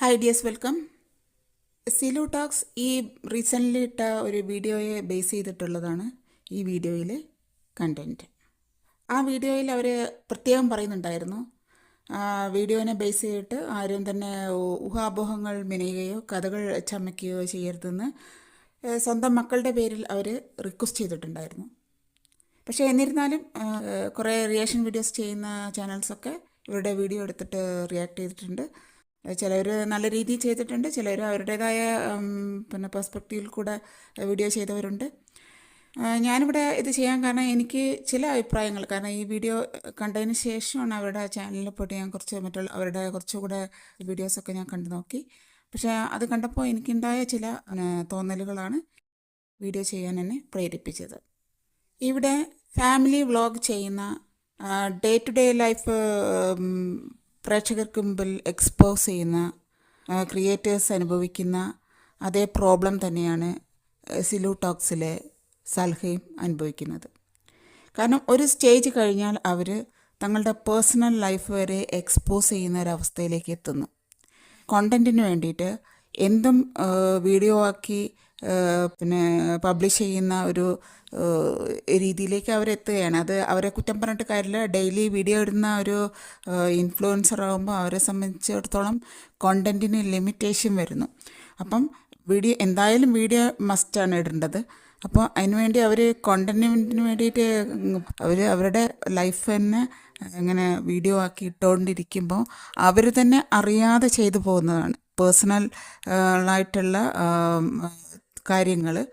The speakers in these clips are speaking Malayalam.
Hi dears welcome Silu talks ഈ റീസെന്റ്ലി ഇട്ട ഒരു വീഡിയോയെ ബേസ് ചെയ്തിട്ടുള്ളതാണ് ഈ വീഡിയോയിലെ കണ്ടന്റ് ആ വീഡിയോയിൽ അവർ പ്രത്യേകം പറയുന്നുണ്ടായിരുന്നു. വീഡിയോനെ ബേസ് ചെയ്തിട്ട് ആരും തന്നെ ഊഹാപോഹങ്ങൾ മെനയുകയോ കഥകൾ ചമയ്ക്കുകയോ ചെയ്യരുതെന്ന് സ്വന്തം മക്കളുടെ പേരിൽ അവർ റിക്വസ്റ്റ് ചെയ്തിട്ടുണ്ടായിരുന്നു. പക്ഷേ എന്നിരുന്നാലും കുറേ റിയാക്ഷൻ വീഡിയോസ് ചെയ്യുന്ന ചാനൽസൊക്കെ ഇവരുടെ വീഡിയോ എടുത്തിട്ട് റിയാക്ട് ചെയ്തിട്ടുണ്ട്. ചിലർ നല്ല രീതിയിൽ ചെയ്തിട്ടുണ്ട് ചിലർ അവരുടേതായ പിന്നെ പെർസ്പെക്റ്റീവിൽ കൂടെ വീഡിയോ ചെയ്തവരുണ്ട്. ഞാനിവിടെ ഇത് ചെയ്യാൻ കാരണം എനിക്ക് ചില അഭിപ്രായങ്ങൾ കാരണം ഈ വീഡിയോ കണ്ടതിന് ശേഷമാണ് അവരുടെ ചാനലിൽ പോയിട്ട് ഞാൻ കുറച്ച് മറ്റുള്ള അവരുടെ കുറച്ചുകൂടെ വീഡിയോസൊക്കെ ഞാൻ കണ്ടു നോക്കി. പക്ഷേ അത് കണ്ടപ്പോൾ എനിക്കുണ്ടായ ചില തോന്നലുകളാണ് വീഡിയോ ചെയ്യാൻ എന്നെ പ്രേരിപ്പിച്ചത്. ഇവിടെ ഫാമിലി വ്ളോഗ് ചെയ്യുന്ന ഡേ ടു ഡേ ലൈഫ് പ്രേക്ഷകർക്ക് മുമ്പിൽ എക്സ്പോസ് ചെയ്യുന്ന ക്രിയേറ്റേഴ്സ് അനുഭവിക്കുന്ന അതേ പ്രോബ്ലം തന്നെയാണ് ആ, സിലു ടോക്സിലെ സൽഹയും അനുഭവിക്കുന്നത്. കാരണം ഒരു സ്റ്റേജ് കഴിഞ്ഞാൽ അവർ തങ്ങളുടെ പേഴ്സണൽ ലൈഫ് വരെ എക്സ്പോസ് ചെയ്യുന്ന ഒരവസ്ഥയിലേക്ക് എത്തുന്നു. കോണ്ടന്റിന് വേണ്ടിയിട്ട് എന്തും വീഡിയോ ആക്കി പിന്നെ പബ്ലിഷ് ചെയ്യുന്ന ഒരു രീതിയിലേക്ക് അവരെത്തുകയാണ് അത് അവരെ കുറ്റം പറഞ്ഞിട്ട് കാര്യമില്ല. ഡെയിലി വീഡിയോ ഇടുന്ന ഒരു ഇൻഫ്ലുവൻസർ ആകുമ്പോൾ അവരെ സംബന്ധിച്ചിടത്തോളം കോണ്ടന്റിന് ലിമിറ്റേഷൻ വരുന്നു. അപ്പം വീഡിയോ എന്തായാലും വീഡിയോ മസ്റ്റാണ് ഇടേണ്ടത്. അപ്പോൾ അതിനുവേണ്ടി അവർ കോണ്ടന്റിന് വേണ്ടിയിട്ട് അവർ അവരുടെ ലൈഫ് തന്നെ ഇങ്ങനെ വീഡിയോ ആക്കി ഇട്ടുകൊണ്ടിരിക്കുമ്പോൾ അവർ തന്നെ അറിയാതെ ചെയ്തു പോകുന്നതാണ്. പേഴ്സണൽ ആയിട്ടുള്ള കാര്യങ്ങൾ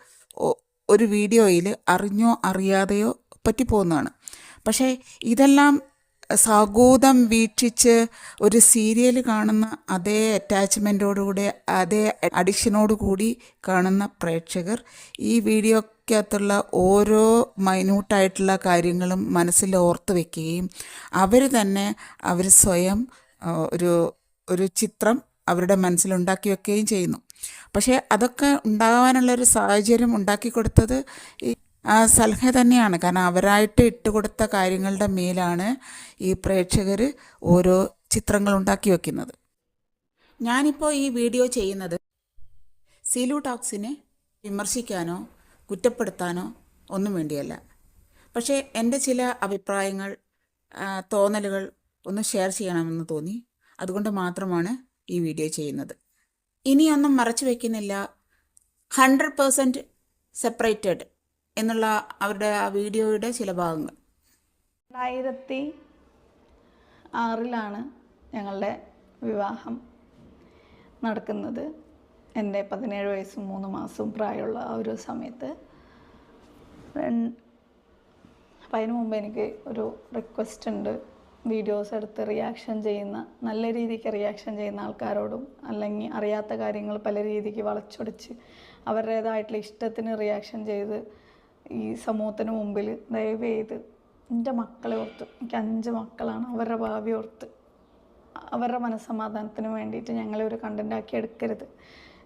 ഒരു വീഡിയോയിൽ അറിഞ്ഞോ അറിയാതെയോ പറ്റിപ്പോകുന്നതാണ്. പക്ഷേ ഇതെല്ലാം സാഗൂതം വീക്ഷിച്ച് ഒരു സീരിയൽ കാണുന്ന അതേ അറ്റാച്ച്മെന്റോടുകൂടി അതേ അഡിക്ഷനോടുകൂടി കാണുന്ന പ്രേക്ഷകർ ഈ വീഡിയോക്കകത്തുള്ള ഓരോ മൈന്യൂട്ടായിട്ടുള്ള കാര്യങ്ങളും മനസ്സിൽ ഓർത്ത് വെക്കുകയും അവർ തന്നെ അവർ സ്വയം ഒരു ഒരു ചിത്രം അവരുടെ മനസ്സിലുണ്ടാക്കി വെക്കുകയും ചെയ്യുന്നു. പക്ഷേ അതൊക്കെ ഉണ്ടാകാനുള്ളൊരു സാഹചര്യം ഉണ്ടാക്കി കൊടുത്തത് ഈ സൽഹ തന്നെയാണ്. കാരണം അവരായിട്ട് ഇട്ടുകൊടുത്ത കാര്യങ്ങളുടെ മേലാണ് ഈ പ്രേക്ഷകർ ഓരോ ചിത്രങ്ങൾ ഉണ്ടാക്കി വയ്ക്കുന്നത് ഞാനിപ്പോൾ ഈ വീഡിയോ ചെയ്യുന്നത് സീലു ടോക്സിനെ വിമർശിക്കാനോ കുറ്റപ്പെടുത്താനോ ഒന്നും വേണ്ടിയല്ല. പക്ഷേ എന്റെ ചില അഭിപ്രായങ്ങൾ തോന്നലുകൾ ഒന്ന് ഷെയർ ചെയ്യണമെന്ന് തോന്നി. അതുകൊണ്ട് മാത്രമാണ് ഈ വീഡിയോ ചെയ്യുന്നത്. ഇനിയൊന്നും മറച്ചു വയ്ക്കുന്നില്ല ഹൺഡ്രഡ് പേഴ്സന്റ് സെപ്പറേറ്റഡ് എന്നുള്ള അവരുടെ ആ വീഡിയോയുടെ ചില ഭാഗങ്ങൾ. രണ്ടായിരത്തി ആറിലാണ് ഞങ്ങളുടെ വിവാഹം നടക്കുന്നത്. എന്റെ പതിനേഴ് വയസ്സും മൂന്ന് മാസവും പ്രായമുള്ള ആ ഒരു സമയത്ത്. അപ്പം അതിന് മുമ്പ് എനിക്ക് ഒരു റിക്വസ്റ്റ് ഉണ്ട്. വീഡിയോസ് എടുത്ത് റിയാക്ഷൻ ചെയ്യുന്ന നല്ല രീതിക്ക് റിയാക്ഷൻ ചെയ്യുന്ന ആൾക്കാരോടും അല്ലെങ്കിൽ അറിയാത്ത കാര്യങ്ങൾ പല രീതിക്ക് വളച്ചൊടിച്ച് അവരുടേതായിട്ടുള്ള ഇഷ്ടത്തിന് റിയാക്ഷൻ ചെയ്ത് ഈ സമൂഹത്തിന് മുമ്പിൽ ദയവ് ചെയ്ത് എന്റെ മക്കളെ ഓർത്ത് എനിക്ക് അഞ്ച് മക്കളാണ് അവരുടെ ഭാവി ഓർത്ത് അവരുടെ മനസ്സമാധാനത്തിന് വേണ്ടിയിട്ട് ഞങ്ങളെ ഒരു കണ്ടന്റാക്കി എടുക്കരുത്.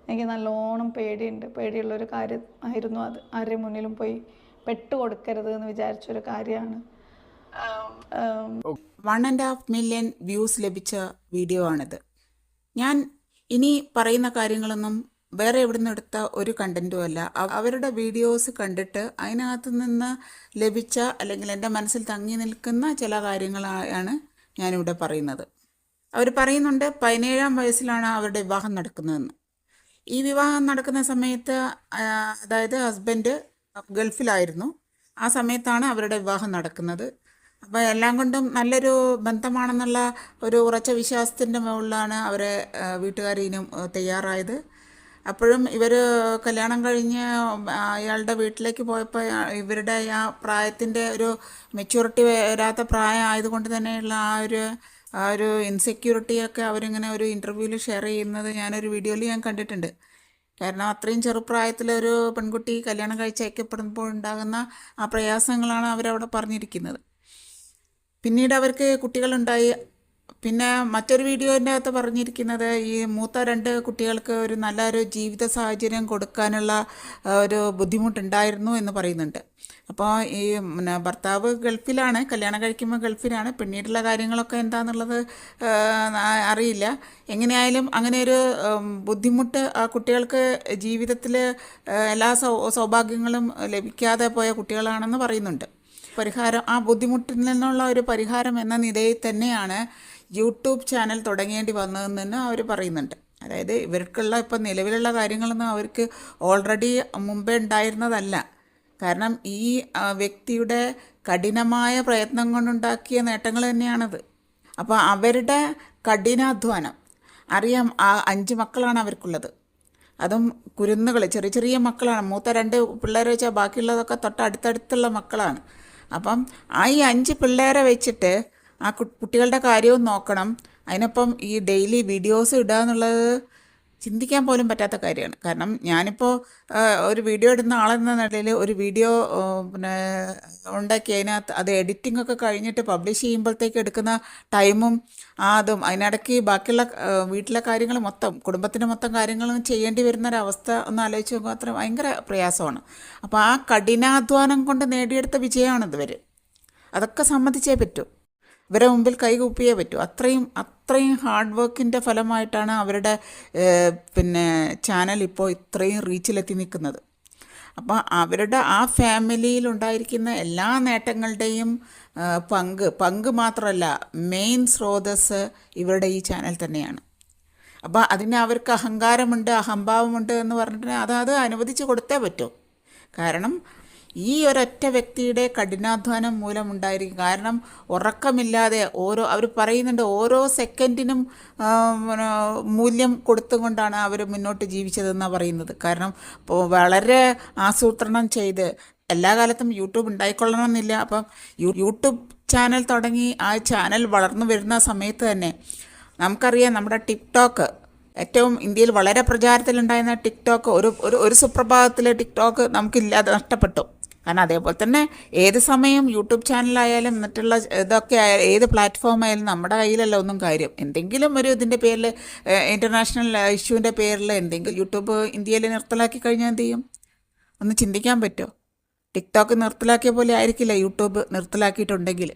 എനിക്ക് നല്ലോണം പേടിയുണ്ട് പേടിയുള്ളൊരു കാര്യം ആയിരുന്നു അത്. ആരുടെ മുന്നിലും പോയി പെട്ട് കൊടുക്കരുത് എന്ന് വിചാരിച്ചൊരു കാര്യമാണ്. One and half million views ലഭിച്ച വീഡിയോ ആണിത്. ഞാൻ ഇനി പറയുന്ന കാര്യങ്ങളൊന്നും വേറെ എവിടുന്ന് എടുത്ത ഒരു കണ്ടന്റും അല്ല. അവരുടെ വീഡിയോസ് കണ്ടിട്ട് അതിനകത്ത് നിന്ന് ലഭിച്ച അല്ലെങ്കിൽ എന്റെ മനസ്സിൽ തങ്ങി നിൽക്കുന്ന ചില കാര്യങ്ങളാണ് ഞാനിവിടെ പറയുന്നത്. അവർ പറയുന്നുണ്ട് പതിനേഴാം വയസ്സിലാണ് അവരുടെ വിവാഹം നടക്കുന്നതെന്ന്. ഈ വിവാഹം നടക്കുന്ന സമയത്ത് അതായത് ഹസ്ബൻഡ് ഗൾഫിലായിരുന്നു. ആ സമയത്താണ് അവരുടെ വിവാഹം നടക്കുന്നത്. അപ്പോൾ എല്ലാം കൊണ്ടും നല്ലൊരു ബന്ധമാണെന്നുള്ള ഒരു ഉറച്ച വിശ്വാസത്തിന്റെ മുകളിലാണ് അവരെ വീട്ടുകാരീനും തയ്യാറായത്. അപ്പോഴും ഇവർ കല്യാണം കഴിഞ്ഞ് അയാളുടെ വീട്ടിലേക്ക് പോയപ്പോൾ ഇവരുടെ ആ പ്രായത്തിന്റെ ഒരു മെച്യൂരിറ്റി വരാത്ത പ്രായം ആയതുകൊണ്ട് തന്നെയുള്ള ആ ഒരു ആ ഒരു ഇൻസെക്യൂരിറ്റിയൊക്കെ അവരിങ്ങനെ ഒരു ഇന്റർവ്യൂവിൽ ഷെയർ ചെയ്യുന്നത് ഞാനൊരു വീഡിയോയിൽ ഞാൻ കണ്ടിട്ടുണ്ട്. കാരണം അത്രയും ചെറുപ്രായത്തിൽ ഒരു പെൺകുട്ടി കല്യാണം കഴിച്ചയക്കപ്പെടുമ്പോൾ ഉണ്ടാകുന്ന ആ പ്രയാസങ്ങളാണ് അവരവിടെ പറഞ്ഞിരിക്കുന്നത്. പിന്നീട് അവർക്ക് കുട്ടികളുണ്ടായി. പിന്നെ മറ്റൊരു വീഡിയോന്റെ അകത്ത് പറഞ്ഞിരിക്കുന്നത് ഈ മൂത്ത രണ്ട് കുട്ടികൾക്ക് ഒരു നല്ലൊരു ജീവിത സാഹചര്യം കൊടുക്കാനുള്ള ഒരു ബുദ്ധിമുട്ടുണ്ടായിരുന്നു എന്ന് പറയുന്നുണ്ട്. അപ്പോൾ ഈ പിന്നെ ഭർത്താവ് ഗൾഫിലാണ് കല്യാണം കഴിക്കുമ്പോൾ ഗൾഫിലാണ്. പിന്നീടുള്ള കാര്യങ്ങളൊക്കെ എന്താണെന്നുള്ളത് അറിയില്ല. എങ്ങനെയായാലും അങ്ങനെ ഒരു ബുദ്ധിമുട്ട് ആ കുട്ടികൾക്ക് ജീവിതത്തിൽ എല്ലാ സൗ സൗഭാഗ്യങ്ങളും ലഭിക്കാതെ പോയ കുട്ടികളാണെന്ന് പറയുന്നുണ്ട്. പരിഹാരം ആ ബുദ്ധിമുട്ടിൽ നിന്നുള്ള ഒരു പരിഹാരം എന്ന നിലയിൽ തന്നെയാണ് യൂട്യൂബ് ചാനൽ തുടങ്ങേണ്ടി വന്നതെന്ന് തന്നെ അവർ പറയുന്നുണ്ട്. അതായത് ഇവർക്കുള്ള ഇപ്പം നിലവിലുള്ള കാര്യങ്ങളൊന്നും അവർക്ക് ഓൾറെഡി മുമ്പേ ഉണ്ടായിരുന്നതല്ല. കാരണം ഈ വ്യക്തിയുടെ കഠിനമായ പ്രയത്നം കൊണ്ടുണ്ടാക്കിയ നേട്ടങ്ങൾ തന്നെയാണത്. അപ്പോൾ അവരുടെ കഠിനാധ്വാനം അറിയാം ആ അഞ്ച് മക്കളാണ് അവർക്കുള്ളത്. അതും കുരുന്നുകൾ ചെറിയ ചെറിയ മക്കളാണ്. മൂത്ത രണ്ട് പിള്ളേരെ വെച്ചാൽ ബാക്കിയുള്ളതൊക്കെ തൊട്ടടുത്തടുത്തുള്ള മക്കളാണ്. അപ്പം ആ ഈ അഞ്ച് പിള്ളേരെ വെച്ചിട്ട് ആ കുട്ടികളുടെ കാര്യവും നോക്കണം. അതിനൊപ്പം ഈ ഡെയിലി വീഡിയോസ് ഇടുക എന്നുള്ളത് ചിന്തിക്കാൻ പോലും പറ്റാത്ത കാര്യമാണ്. കാരണം ഞാനിപ്പോൾ ഒരു വീഡിയോ ഇടുന്ന ആളെന്ന നിലയിൽ ഒരു വീഡിയോ പിന്നെ ഉണ്ടാക്കി അതിനകത്ത് അത് എഡിറ്റിംഗ് ഒക്കെ കഴിഞ്ഞിട്ട് പബ്ലിഷ് ചെയ്യുമ്പോഴത്തേക്ക് എടുക്കുന്ന ടൈമും അതും അതിനിടയ്ക്ക് ബാക്കിയുള്ള വീട്ടിലെ കാര്യങ്ങൾ മൊത്തം കുടുംബത്തിന്റെ മൊത്തം കാര്യങ്ങളും ചെയ്യേണ്ടി വരുന്ന ഒരവസ്ഥ ഒന്ന് ആലോചിച്ച് നോക്കുമ്പോൾ അത്ര ഭയങ്കര പ്രയാസമാണ്. അപ്പോൾ ആ കഠിനാധ്വാനം കൊണ്ട് നേടിയെടുത്ത വിജയമാണ് ഇതുവരെ അതൊക്കെ സമ്മതിച്ചേ പറ്റൂ. ഇവരെ മുമ്പിൽ കൈകൂപ്പിയേ പറ്റൂ. അത്രയും അത്രയും ഹാർഡ് വർക്കിന്റെ ഫലമായിട്ടാണ് അവരുടെ പിന്നെ ചാനൽ ഇപ്പോൾ ഇത്രയും റീച്ചിലെത്തി നിൽക്കുന്നത്. അപ്പോൾ അവരുടെ ആ ഫാമിലിയിൽ ഉണ്ടായിരിക്കുന്ന എല്ലാ നേട്ടങ്ങളുടെയും പങ്ക് പങ്ക് മാത്രമല്ല മെയിൻ സ്രോതസ് ഇവരുടെ ഈ ചാനൽ തന്നെയാണ്. അപ്പോൾ അതിന് അവർക്ക് അഹങ്കാരമുണ്ട് അഹംഭാവമുണ്ട് എന്ന് പറഞ്ഞിട്ട് അതാത് അത് അനുവദിച്ച് കൊടുത്തേ പറ്റൂ. കാരണം ഈ ഒരൊറ്റ വ്യക്തിയുടെ കഠിനാധ്വാനം മൂലമുണ്ടായിരിക്കും. കാരണം ഉറക്കമില്ലാതെ ഓരോ അവർ പറയുന്നുണ്ട് ഓരോ സെക്കൻഡിനും മൂല്യം കൊടുത്തുകൊണ്ടാണ് അവർ മുന്നോട്ട് ജീവിച്ചതെന്നാണ് പറയുന്നത്. കാരണം വളരെ ആസൂത്രണം ചെയ്ത് എല്ലാ കാലത്തും യൂട്യൂബ് ഉണ്ടായിക്കൊള്ളണമെന്നില്ല. അപ്പം യൂട്യൂബ് ചാനൽ തുടങ്ങി ആ ചാനൽ വളർന്നു വരുന്ന സമയത്ത് തന്നെ നമുക്കറിയാം നമ്മുടെ ടിക്ടോക്ക് ഏറ്റവും ഇന്ത്യയിൽ വളരെ പ്രചാരത്തിലുണ്ടായിരുന്ന ടിക്ടോക്ക് ഒരു ഒരു സുപ്രഭാതത്തിലെ ടിക്ടോക്ക് നമുക്കില്ലാതെ നഷ്ടപ്പെട്ടു. കാരണം അതേപോലെ തന്നെ ഏത് സമയം യൂട്യൂബ് ചാനലായാലും മറ്റുള്ള ഇതൊക്കെ ആയാലും ഏത് പ്ലാറ്റ്ഫോം ആയാലും നമ്മുടെ കയ്യിലല്ല ഒന്നും കാര്യം. എന്തെങ്കിലും ഒരു ഇതിന്റെ പേരിൽ ഇന്റർനാഷണൽ ഇഷ്യൂവിന്റെ പേരിൽ എന്തെങ്കിലും യൂട്യൂബ് ഇന്ത്യയിൽ നിർത്തലാക്കി കഴിഞ്ഞാൽ എന്ത് ചെയ്യും? ഒന്ന് ചിന്തിക്കാൻ പറ്റുമോ ടിക്ടോക്ക് നിർത്തലാക്കിയ പോലെ ആയിരിക്കില്ല യൂട്യൂബ് നിർത്തലാക്കിയിട്ടുണ്ടെങ്കിൽ?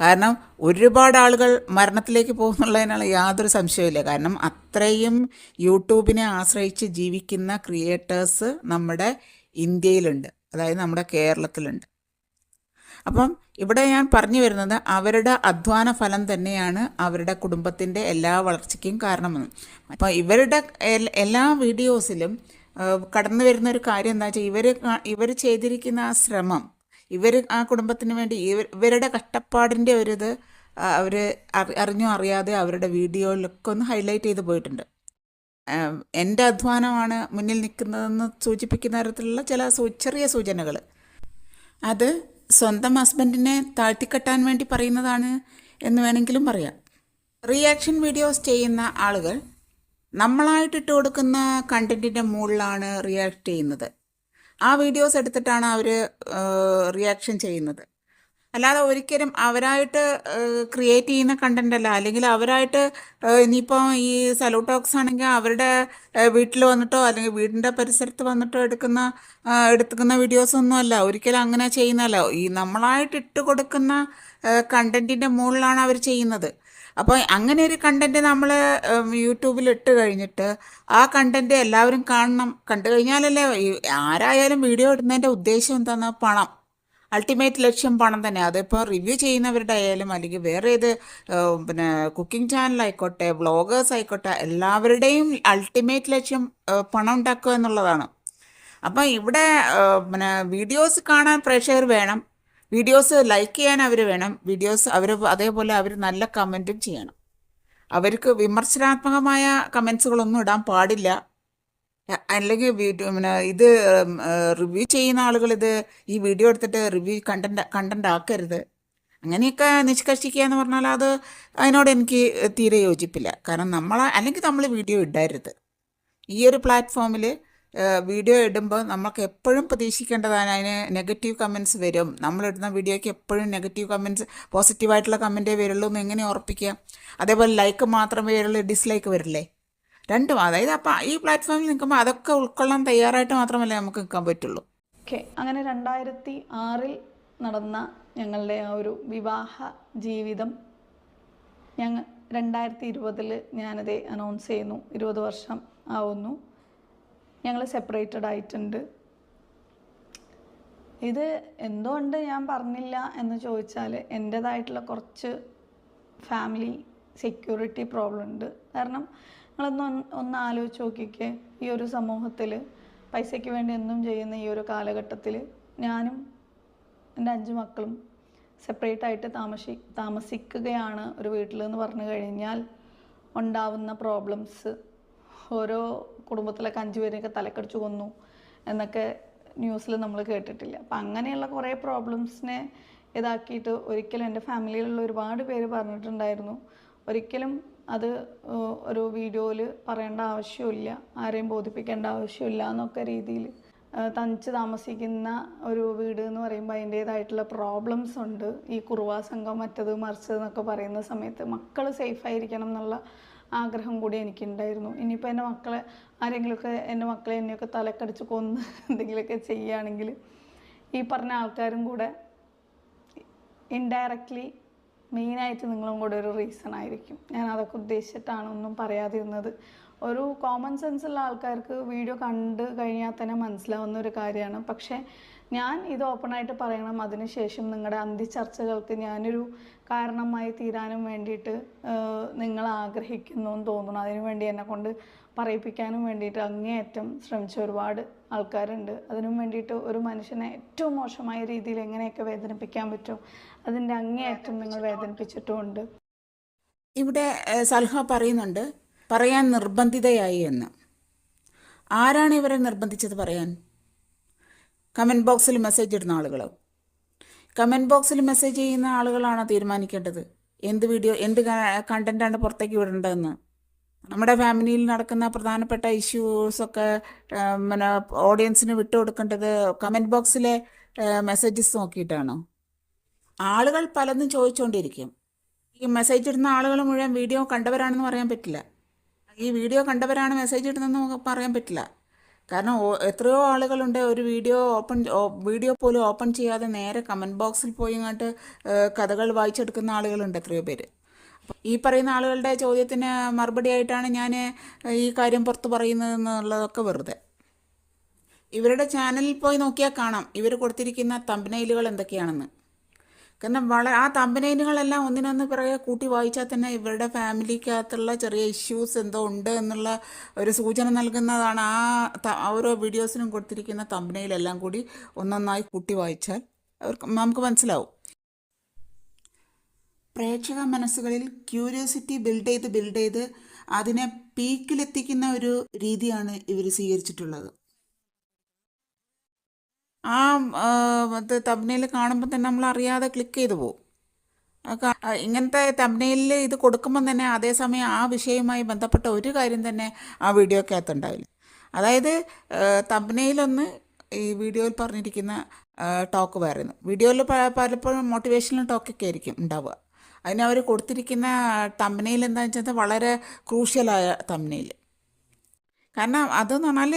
കാരണം ഒരുപാട് ആളുകൾ മരണത്തിലേക്ക് പോകുന്നുള്ളതിനുള്ള യാതൊരു സംശയമില്ല കാരണം അത്രയും യൂട്യൂബിനെ ആശ്രയിച്ച് ജീവിക്കുന്ന ക്രിയേറ്റേഴ്സ് നമ്മുടെ ഇന്ത്യയിലുണ്ട്. അതായത് നമ്മുടെ കേരളത്തിലുണ്ട്. അപ്പം ഇവിടെ ഞാൻ പറഞ്ഞു വരുന്നത് അവരുടെ അധ്വാന ഫലം തന്നെയാണ് അവരുടെ കുടുംബത്തിന്റെ എല്ലാ വളർച്ചയ്ക്കും കാരണമെന്ന്. അപ്പോൾ ഇവരുടെ എല്ലാ വീഡിയോസിലും കടന്നു വരുന്ന ഒരു കാര്യം എന്താ വെച്ചാൽ ഇവർ ഇവർ ചെയ്തിരിക്കുന്ന ആ ശ്രമം ഇവർ ആ കുടുംബത്തിന് വേണ്ടി ഇവരുടെ കഷ്ടപ്പാടിന്റെ ഒരിത് അവർ അറിഞ്ഞോ അറിയാതെ അവരുടെ വീഡിയോയിലൊക്കെ ഒന്ന് ഹൈലൈറ്റ് ചെയ്ത് പോയിട്ടുണ്ട്. എന്റെ അധ്വാനമാണ് മുന്നിൽ നിൽക്കുന്നതെന്ന് സൂചിപ്പിക്കുന്ന തരത്തിലുള്ള ചില ചെറിയ സൂചനകൾ. അത് സ്വന്തം ഹസ്ബൻഡിനെ താഴ്ത്തിക്കെട്ടാൻ വേണ്ടി പറയുന്നതാണ് എന്ന് വേണമെങ്കിലും പറയാം. റിയാക്ഷൻ വീഡിയോസ് ചെയ്യുന്ന ആളുകൾ നമ്മളായിട്ട് ഇട്ട് കൊടുക്കുന്ന കണ്ടന്റിന്റെ മുകളിലാണ് റിയാക്ട് ചെയ്യുന്നത്. ആ വീഡിയോസ് എടുത്തിട്ടാണ് അവർ റിയാക്ഷൻ ചെയ്യുന്നത്. അല്ലാതെ ഒരിക്കലും അവരായിട്ട് ക്രിയേറ്റ് ചെയ്യുന്ന കണ്ടന്റ് അല്ല. അല്ലെങ്കിൽ അവരായിട്ട് ഇനിയിപ്പോൾ ഈ സലൂട്ടോക്സ് ടോക്സ് ആണെങ്കിൽ അവരുടെ വീട്ടിൽ വന്നിട്ടോ അല്ലെങ്കിൽ വീടിന്റെ പരിസരത്ത് വന്നിട്ടോ എടുക്കുന്ന എടുക്കുന്ന വീഡിയോസ് ഒന്നും അല്ല. ഒരിക്കലും അങ്ങനെ ചെയ്യുന്നതല്ല. ഈ നമ്മളായിട്ട് ഇട്ട് കൊടുക്കുന്ന കണ്ടന്റിന്റെ മുകളിലാണ് അവർ ചെയ്യുന്നത്. അപ്പോൾ അങ്ങനെ ഒരു കണ്ടന്റ് നമ്മൾ യൂട്യൂബിൽ ഇട്ട് കഴിഞ്ഞിട്ട് ആ കണ്ടന്റ് എല്ലാവരും കാണണം. കണ്ടു കഴിഞ്ഞാലല്ലേ ആരായാലും വീഡിയോ ഇടുന്നതിന്റെ ഉദ്ദേശം എന്താണ് പണം. അൾട്ടിമേറ്റ് ലക്ഷ്യം പണം തന്നെ. അതിപ്പോൾ റിവ്യൂ ചെയ്യുന്നവരുടെ ആയാലും അല്ലെങ്കിൽ വേറെ ഏത് പിന്നെ കുക്കിംഗ് ചാനലായിക്കോട്ടെ വ്ളോഗേഴ്സ് ആയിക്കോട്ടെ എല്ലാവരുടെയും അൾട്ടിമേറ്റ് ലക്ഷ്യം പണം ഉണ്ടാക്കുക എന്നുള്ളതാണ്. അപ്പം ഇവിടെ പിന്നെ വീഡിയോസ് കാണാൻ പ്രേക്ഷകർ വേണം. വീഡിയോസ് ലൈക്ക് ചെയ്യാൻ അവർ വേണം. വീഡിയോസ് അവർ അതേപോലെ അവർ നല്ല കമന്റും ചെയ്യണം. അവർക്ക് വിമർശനാത്മകമായ കമൻസുകളൊന്നും ഇടാൻ പാടില്ല. അല്ലെങ്കിൽ വീഡിയോ പിന്നെ ഇത് റിവ്യൂ ചെയ്യുന്ന ആളുകൾ ഇത് ഈ വീഡിയോ എടുത്തിട്ട് റിവ്യൂ കണ്ടന്റ് കണ്ടന്റ് ആക്കരുത്. അങ്ങനെയൊക്കെ നിഷ്കർഷിക്കുക എന്ന് പറഞ്ഞാൽ അത് അതിനോട് എനിക്ക് തീരെ യോജിപ്പില്ല. കാരണം നമ്മൾ അല്ലെങ്കിൽ നമ്മൾ വീഡിയോ ഇടരുത്. ഈ ഒരു പ്ലാറ്റ്ഫോമിൽ വീഡിയോ ഇടുമ്പോൾ നമുക്ക് എപ്പോഴും പ്രതീക്ഷിക്കേണ്ടതാണ് അതിന് നെഗറ്റീവ് കമൻസ് വരും. നമ്മളിടുന്ന വീഡിയോയ്ക്ക് എപ്പോഴും നെഗറ്റീവ് കമൻസ് പോസിറ്റീവായിട്ടുള്ള കമന്റേ വരുള്ളൂ എന്ന് എങ്ങനെ ഉറപ്പിക്കുക? അതേപോലെ ലൈക്ക് മാത്രമേ വരുള്ളൂ ഡിസ്ലൈക്ക് വരില്ലേ? രണ്ടും അതായത് അപ്പം ഈ പ്ലാറ്റ്ഫോമിൽ നിൽക്കുമ്പോൾ അതൊക്കെ ഉൾക്കൊള്ളാൻ തയ്യാറായിട്ട് മാത്രമല്ലേ നമുക്ക് നിൽക്കാൻ പറ്റുള്ളൂ? ഓക്കെ. അങ്ങനെ രണ്ടായിരത്തി ആറിൽ നടന്ന ഞങ്ങളുടെ ആ ഒരു വിവാഹ ജീവിതം ഞങ്ങൾ രണ്ടായിരത്തി ഇരുപതിൽ ഞാനത് അനൗൺസ് ചെയ്യുന്നു. ഇരുപത് വർഷം ആവുന്നു. ഞങ്ങൾ സെപ്പറേറ്റഡ് ആയിട്ടുണ്ട്. ഇത് എന്തുകൊണ്ട് ഞാൻ പറഞ്ഞില്ല എന്ന് ചോദിച്ചാൽ എന്റേതായിട്ടുള്ള കുറച്ച് ഫാമിലി സെക്യൂരിറ്റി പ്രോബ്ലം ഉണ്ട്. കാരണം നിങ്ങളൊന്ന് ഒന്ന് ആലോചിച്ച് നോക്കിക്കേ ഈ ഒരു സമൂഹത്തിൽ പൈസയ്ക്ക് വേണ്ടി എന്നും ചെയ്യുന്ന ഈ ഒരു കാലഘട്ടത്തിൽ ഞാനും എന്റെ അഞ്ച് മക്കളും സെപ്പറേറ്റ് ആയിട്ട് താമസി താമസിക്കുകയാണ് ഒരു വീട്ടിൽ എന്ന് പറഞ്ഞു കഴിഞ്ഞാൽ ഉണ്ടാവുന്ന പ്രോബ്ലംസ് ഓരോ കുടുംബത്തിലൊക്കെ അഞ്ച് പേരെയൊക്കെ തലക്കടിച്ചു കൊന്നു എന്നൊക്കെ ന്യൂസിൽ നമ്മൾ കേട്ടിട്ടില്ല. അപ്പം അങ്ങനെയുള്ള കുറേ പ്രോബ്ലംസിനെ ഇതാക്കിയിട്ട് ഒരിക്കലും എന്റെ ഫാമിലിയിലുള്ള ഒരുപാട് പേര് പറഞ്ഞിട്ടുണ്ടായിരുന്നു. ഒരിക്കലും അത് ഒരു വീഡിയോയിൽ പറയേണ്ട ആവശ്യമില്ല ആരെയും ബോധിപ്പിക്കേണ്ട ആവശ്യമില്ല എന്നൊക്കെ രീതിയിൽ. തനിച്ച് താമസിക്കുന്ന ഒരു വീട് എന്ന് പറയുമ്പോൾ അതിന്റേതായിട്ടുള്ള പ്രോബ്ലംസ് ഉണ്ട്. ഈ കുറുവാ സംഘം മറ്റത് മറിച്ചത് എന്നൊക്കെ പറയുന്ന സമയത്ത് മക്കൾ സേഫായിരിക്കണം എന്നുള്ള ആഗ്രഹം കൂടി എനിക്കുണ്ടായിരുന്നു. ഇനിയിപ്പോൾ എന്റെ മക്കളെ ആരെങ്കിലുമൊക്കെ എന്റെ മക്കളെ എന്നെയൊക്കെ തലക്കടിച്ച് കൊന്ന് എന്തെങ്കിലുമൊക്കെ ചെയ്യുകയാണെങ്കിൽ ഈ പറഞ്ഞ ആൾക്കാരും കൂടെ ഇൻഡയറക്റ്റ്ലി മെയിനായിട്ട് നിങ്ങളും കൂടെ ഒരു റീസൺ ആയിരിക്കും. ഞാൻ അതൊക്കെ ഉദ്ദേശിച്ചിട്ടാണ് ഒന്നും പറയാതിരുന്നത്. ഒരു കോമൺ സെൻസ് ഉള്ള ആൾക്കാർക്ക് വീഡിയോ കണ്ട് കഴിഞ്ഞാൽ തന്നെ മനസ്സിലാവുന്ന ഒരു കാര്യമാണ്. പക്ഷേ ഞാൻ ഇത് ഓപ്പണായിട്ട് പറയണം. അതിനുശേഷം നിങ്ങളുടെ അന്ത്യചർച്ചകൾക്ക് ഞാനൊരു കാരണമായി തീരാനും വേണ്ടിയിട്ട് നിങ്ങൾ ആഗ്രഹിക്കുന്നു എന്ന് തോന്നുന്നു. അതിനു വേണ്ടി എന്നെ കൊണ്ട് പറയിപ്പിക്കാനും വേണ്ടിയിട്ട് അങ്ങേയറ്റം ശ്രമിച്ച ഒരുപാട് ആൾക്കാരുണ്ട്. അതിനും വേണ്ടിയിട്ട് ഒരു മനുഷ്യനെ ഏറ്റവും മോശമായ രീതിയിൽ എങ്ങനെയൊക്കെ വേദനിപ്പിക്കാൻ പറ്റും അതിന്റെ അങ്ങേയറ്റം നിങ്ങൾ വേദനിപ്പിച്ചിട്ടുമുണ്ട്. ഇവിടെ സൽഹ പറയുന്നുണ്ട് പറയാൻ നിർബന്ധിതയായി എന്ന്. ആരാണ് ഇവരെ നിർബന്ധിച്ചത് പറയാൻ? കമന്റ് ബോക്സിൽ മെസ്സേജ് ഇടുന്ന ആളുകൾ കമന്റ് ബോക്സിൽ മെസ്സേജ് ചെയ്യുന്ന ആളുകളാണോ തീരുമാനിക്കേണ്ടത്? എന്ത് വീഡിയോ എന്ത് കണ്ടന്റാണ് പുറത്തേക്ക് വിടേണ്ടതെന്ന്? നമ്മുടെ ഫാമിലിയിൽ നടക്കുന്ന പ്രധാനപ്പെട്ട ഇഷ്യൂസൊക്കെ പിന്നെ ഓഡിയൻസിന് വിട്ടുകൊടുക്കേണ്ടത് കമന്റ് ബോക്സിലെ മെസ്സേജസ് നോക്കിയിട്ടാണോ? ആളുകൾ പലതും ചോദിച്ചുകൊണ്ടിരിക്കും ഈ മെസ്സേജ് ഇടുന്ന ആളുകൾ മുഴുവൻ വീഡിയോ കണ്ടവരാണെന്ന് പറയാൻ പറ്റില്ല. ഈ വീഡിയോ കണ്ടവരാണ് മെസ്സേജ് ഇടുന്നതെന്ന് നമുക്ക് പറയാൻ പറ്റില്ല. കാരണം എത്രയോ ആളുകളുണ്ട് ഒരു വീഡിയോ ഓപ്പൺ വീഡിയോ പോലും ഓപ്പൺ ചെയ്യാതെ നേരെ കമന്റ് ബോക്സിൽ പോയി ഇങ്ങോട്ട് കഥകൾ വായിച്ചെടുക്കുന്ന ആളുകളുണ്ട് എത്രയോ പേര്. ഈ പറയുന്ന ആളുകളുടെ ചോദ്യത്തിന് മറുപടി ആയിട്ടാണ് ഞാൻ ഈ കാര്യം പുറത്ത് പറയുന്നത് എന്നുള്ളതൊക്കെ വെറുതെ. ഇവരുടെ ചാനലിൽ പോയി നോക്കിയാൽ കാണാം. ഇവർ കൊടുത്തിരിക്കുന്ന തമ്പനയിലുകൾ എന്തൊക്കെയാണെന്ന്. കാരണം വളരെ ആ തമ്പനൈനുകളെല്ലാം ഒന്നിനൊന്ന് പിറകെ കൂട്ടി വായിച്ചാൽ തന്നെ ഇവരുടെ ഫാമിലിക്കകത്തുള്ള ചെറിയ ഇഷ്യൂസ് എന്തോ ഉണ്ട് എന്നുള്ള ഒരു സൂചന നൽകുന്നതാണ് ആ ഓരോ വീഡിയോസിനും കൊടുത്തിരിക്കുന്ന തമ്പനയിലെല്ലാം കൂടി ഒന്നൊന്നായി കൂട്ടി വായിച്ചാൽ അവർക്ക് നമുക്ക് മനസ്സിലാവും. പ്രേക്ഷക മനസ്സുകളിൽ ക്യൂരിയോസിറ്റി ബിൽഡ് ചെയ്ത് ബിൽഡ് ചെയ്ത് അതിനെ പീക്കിലെത്തിക്കുന്ന ഒരു രീതിയാണ് ഇവർ സ്വീകരിച്ചിട്ടുള്ളത്. ആ തബ്നയിൽ കാണുമ്പോൾ തന്നെ നമ്മൾ അറിയാതെ ക്ലിക്ക് ചെയ്തു പോകും ഇങ്ങനത്തെ തബ്നയിൽ ഇത് കൊടുക്കുമ്പം തന്നെ അതേസമയം ആ വിഷയവുമായി ബന്ധപ്പെട്ട ഒരു കാര്യം തന്നെ ആ വീഡിയോക്കകത്ത് ഉണ്ടാവില്ല അതായത് തബ്നയിലൊന്ന് ഈ വീഡിയോയിൽ പറഞ്ഞിരിക്കുന്ന ടോക്ക് വേറെന്ന് വീഡിയോയിൽ പലപ്പോഴും മോട്ടിവേഷണൽ ടോക്കൊക്കെ ആയിരിക്കും ഉണ്ടാവുക. അതിന് അവർ കൊടുത്തിരിക്കുന്ന തമ്പനയിൽ എന്താണെന്ന് വെച്ചാൽ വളരെ ക്രൂഷ്യലായ തമ്പനയിൽ കാരണം അതെന്ന് പറഞ്ഞാൽ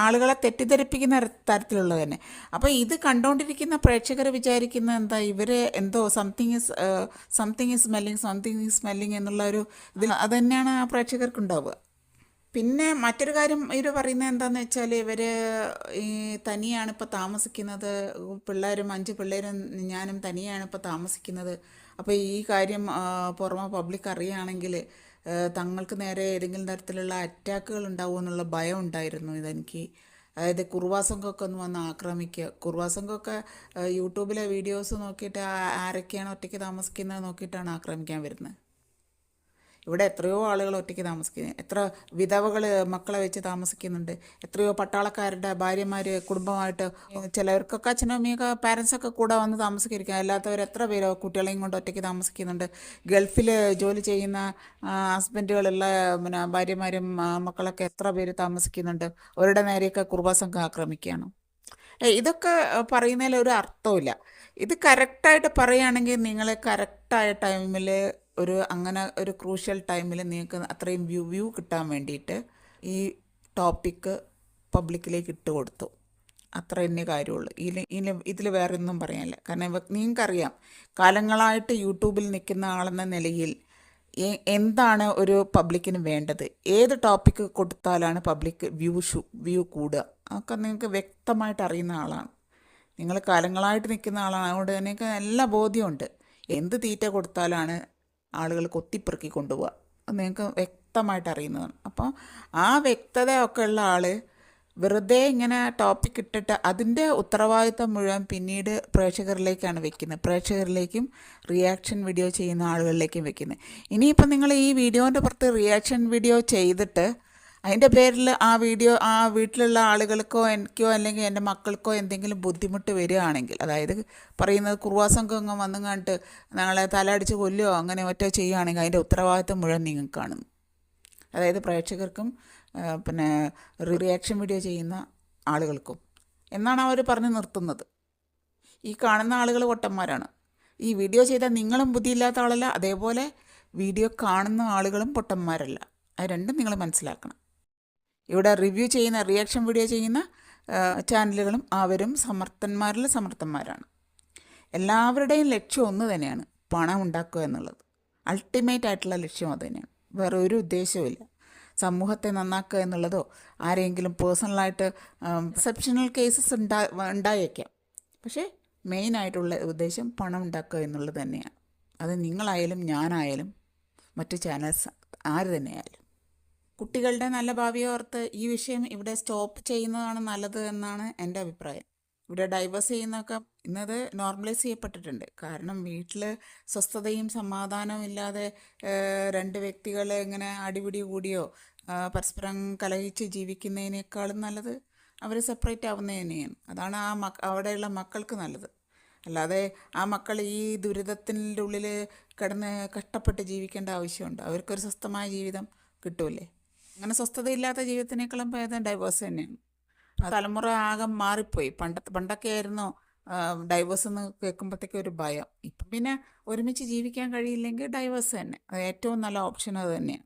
ആളുകളെ തെറ്റിദ്ധരിപ്പിക്കുന്ന തര- തരത്തിലുള്ളത് തന്നെ. അപ്പോൾ ഇത് കണ്ടുകൊണ്ടിരിക്കുന്ന പ്രേക്ഷകർ വിചാരിക്കുന്ന എന്താ ഇവർ എന്തോ something is something is smelling something is smelling എന്നുള്ള ഒരു ഇതിൽ അത് തന്നെയാണ് ആ പ്രേക്ഷകർക്ക് ഉണ്ടാവുക പിന്നെ മറ്റൊരു കാര്യം ഇവർ പറയുന്നത് എന്താണെന്ന് വെച്ചാൽ ഇവർ ഈ തനിയാണ് ഇപ്പോൾ താമസിക്കുന്നത് പിള്ളേരും അഞ്ച് പിള്ളേരും ഞാനും തനിയാണ് ഇപ്പോൾ താമസിക്കുന്നത്. അപ്പോൾ ഈ കാര്യം പുറമെ പബ്ലിക് അറിയുകയാണെങ്കിൽ തങ്ങൾക്ക് നേരെ ഏതെങ്കിലും തരത്തിലുള്ള അറ്റാക്കുകൾ ഉണ്ടാവുമോ എന്നുള്ള ഭയം ഉണ്ടായിരുന്നു ഇതെനിക്ക്. അതായത് കുറുവാസംഘമൊക്കെ ഒന്ന് വന്ന് ആക്രമിക്കുക. കുറുവാസംഘമൊക്കെ യൂട്യൂബിലെ വീഡിയോസ് നോക്കിയിട്ട് ആരൊക്കെയാണ് ഒറ്റയ്ക്ക് താമസിക്കുന്നത് നോക്കിയിട്ടാണ് ആക്രമിക്കാൻ വരുന്നത്. ഇവിടെ എത്രയോ ആളുകൾ ഒറ്റയ്ക്ക് താമസിക്കുന്നു. എത്ര വിധവകൾ മക്കളെ വെച്ച് താമസിക്കുന്നുണ്ട്. എത്രയോ പട്ടാളക്കാരുടെ ഭാര്യമാർ കുടുംബമായിട്ട് ചിലവർക്കൊക്കെ അച്ഛനും അമ്മയൊക്കെ പാരൻസൊക്കെ കൂടെ വന്ന് താമസിക്കിരിക്കുക അല്ലാത്തവർ എത്ര പേരോ കുട്ടികളെയും കൊണ്ട് ഒറ്റയ്ക്ക് താമസിക്കുന്നുണ്ട്. ഗൾഫിൽ ജോലി ചെയ്യുന്ന ഹസ്ബൻഡുകളുള്ള പിന്നെ ഭാര്യമാരും മക്കളൊക്കെ എത്ര പേര് താമസിക്കുന്നുണ്ട്. അവരുടെ നേരെയൊക്കെ കുർബാസംഘം ആക്രമിക്കുകയാണ്. ഇതൊക്കെ പറയുന്നതിൽ ഒരു അർത്ഥമില്ല ഇത് കറക്റ്റായിട്ട് പറയുകയാണെങ്കിൽ നിങ്ങൾ കറക്റ്റായ ടൈമിൽ ഒരു അങ്ങനെ ഒരു ക്രൂഷ്യൽ ടൈമിൽ നിങ്ങൾക്ക് അത്രയും വ്യൂ വ്യൂ കിട്ടാൻ വേണ്ടിയിട്ട് ഈ ടോപ്പിക്ക് പബ്ലിക്കിലേക്ക് ഇട്ട് കൊടുത്തു. അത്ര തന്നെ കാര്യമുള്ളൂ. ഇതിൽ ഇതിൽ ഇതിൽ വേറെ ഒന്നും പറയാനില്ല. കാരണം നിങ്ങൾക്കറിയാം കാലങ്ങളായിട്ട് യൂട്യൂബിൽ നിൽക്കുന്ന ആളെന്ന നിലയിൽ എന്താണ് ഒരു പബ്ലിക്കിന് വേണ്ടത്? ഏത് ടോപ്പിക്ക് കൊടുത്താലാണ് പബ്ലിക് വ്യൂ ഷു വ്യൂ കൂടുക? അതൊക്കെ നിങ്ങൾക്ക് വ്യക്തമായിട്ട് അറിയുന്ന ആളാണ്. നിങ്ങൾ കാലങ്ങളായിട്ട് നിൽക്കുന്ന ആളാണ്. അതുകൊണ്ട് നിങ്ങൾക്ക് നല്ല ബോധ്യമുണ്ട്. എന്ത് തീറ്റ കൊടുത്താലാണ് ആളുകൾ കൊത്തിപ്പെറുക്കി കൊണ്ടുപോവുക. അത് നിങ്ങൾക്ക് വ്യക്തമായിട്ട് അറിയുന്നതാണ്. അപ്പോൾ ആ വ്യക്തതയൊക്കെ ഉള്ള ആൾ വെറുതെ ഇങ്ങനെ ടോപ്പിക് ഇട്ടിട്ട് അതിന്റെ ഉത്തരവാദിത്തം മുഴുവൻ പിന്നീട് പ്രേക്ഷകരിലേക്കാണ് വെക്കുന്നത്. പ്രേക്ഷകരിലേക്കും റിയാക്ഷൻ വീഡിയോ ചെയ്യുന്ന ആളുകളിലേക്കും വെക്കുന്നത്. ഇനിയിപ്പോൾ നിങ്ങൾ ഈ വീഡിയോന്റെ പുറത്ത് റിയാക്ഷൻ വീഡിയോ ചെയ്തിട്ട് അതിന്റെ പേരിൽ ആ വീഡിയോ ആ വീട്ടിലുള്ള ആളുകൾക്കോ എനിക്കോ അല്ലെങ്കിൽ എന്റെ മക്കൾക്കോ എന്തെങ്കിലും ബുദ്ധിമുട്ട് വരികയാണെങ്കിൽ അതായത് പറയുന്നത് കുറുവാസംഘം വന്നും കണ്ടിട്ട് ഞങ്ങളെ തലയടിച്ച് കൊല്ലുകയോ അങ്ങനെ മറ്റോ ചെയ്യുകയാണെങ്കിൽ അതിന്റെ ഉത്തരവാദിത്വം മുഴുവൻ നിങ്ങൾക്കാണ് അതായത് പ്രേക്ഷകർക്കും പിന്നെ റിയാക്ഷൻ വീഡിയോ ചെയ്യുന്ന ആളുകൾക്കും. എന്നാണ് അവർ പറഞ്ഞ് നിർത്തുന്നത്. ഈ കാണുന്ന ആളുകൾ പൊട്ടന്മാരാണ്. ഈ വീഡിയോ ചെയ്താൽ നിങ്ങളും ബുദ്ധിയില്ലാത്ത ആളല്ല അതേപോലെ വീഡിയോ കാണുന്ന ആളുകളും പൊട്ടന്മാരല്ല. അത് രണ്ടും നിങ്ങൾ മനസ്സിലാക്കണം. ഇവിടെ റിവ്യൂ ചെയ്യുന്ന റിയാക്ഷൻ വീഡിയോ ചെയ്യുന്ന ചാനലുകളും അവരും സമർത്ഥന്മാരിൽ സമർത്ഥന്മാരാണ്. എല്ലാവരുടെയും ലക്ഷ്യം ഒന്ന് തന്നെയാണ് പണം ഉണ്ടാക്കുക എന്നുള്ളത്. അൾട്ടിമേറ്റ് ആയിട്ടുള്ള ലക്ഷ്യം അത് തന്നെയാണ്. വേറെ ഒരു ഉദ്ദേശവുമില്ല സമൂഹത്തെ നന്നാക്കുക എന്നുള്ളതോ ആരെങ്കിലും പേഴ്സണലായിട്ട് എക്സെപ്ഷണൽ കേസസ് ഉണ്ടാ ഉണ്ടായേക്കാം. പക്ഷേ മെയിനായിട്ടുള്ള ഉദ്ദേശം പണം ഉണ്ടാക്കുക എന്നുള്ളത് തന്നെയാണ്. അത് നിങ്ങളായാലും ഞാനായാലും മറ്റ് ചാനൽസ് ആര് തന്നെയായാലും. കുട്ടികളുടെ നല്ല ഭാവി ഓർത്ത് ഈ വിഷയം ഇവിടെ സ്റ്റോപ്പ് ചെയ്യുന്നതാണ് നല്ലത് എന്നാണ് എന്റെ അഭിപ്രായം. ഇവിടെ ഡൈവേഴ്സ് ചെയ്യുന്നതൊക്കെ ഇന്നത് നോർമലൈസ് ചെയ്യപ്പെട്ടിട്ടുണ്ട്. കാരണം വീട്ടിൽ സ്വസ്ഥതയും സമാധാനവും ഇല്ലാതെ രണ്ട് വ്യക്തികൾ ഇങ്ങനെ അടിപിടി കൂടിയോ പരസ്പരം കലഹിച്ച് ജീവിക്കുന്നതിനേക്കാളും നല്ലത് അവർ സെപ്പറേറ്റ് ആവുന്നത് തന്നെയാണ്. അതാണ് ആ മക്ക അവിടെയുള്ള മക്കൾക്ക് നല്ലത്. അല്ലാതെ ആ മക്കൾ ഈ ദുരിതത്തിന്റെ ഉള്ളിൽ കിടന്ന് കഷ്ടപ്പെട്ട് ജീവിക്കേണ്ട ആവശ്യമുണ്ട്. അവർക്കൊരു സ്വസ്ഥമായ ജീവിതം കിട്ടൂലേ? അങ്ങനെ സ്വസ്ഥതയില്ലാത്ത ജീവിതത്തിനേക്കാളും ഭേദം ഡൈവേഴ്സ് തന്നെയാണ്. തലമുറ ആകെ മാറിപ്പോയി. പണ്ട പണ്ടൊക്കെ ആയിരുന്നു ഡൈവേഴ്സ് എന്ന് കേൾക്കുമ്പോഴത്തേക്കും ഒരു ഭയം. ഇപ്പം പിന്നെ ഒരുമിച്ച് ജീവിക്കാൻ കഴിയില്ലെങ്കിൽ ഡൈവേഴ്സ് തന്നെ. അത് ഏറ്റവും നല്ല ഓപ്ഷൻ അത് തന്നെയാണ്.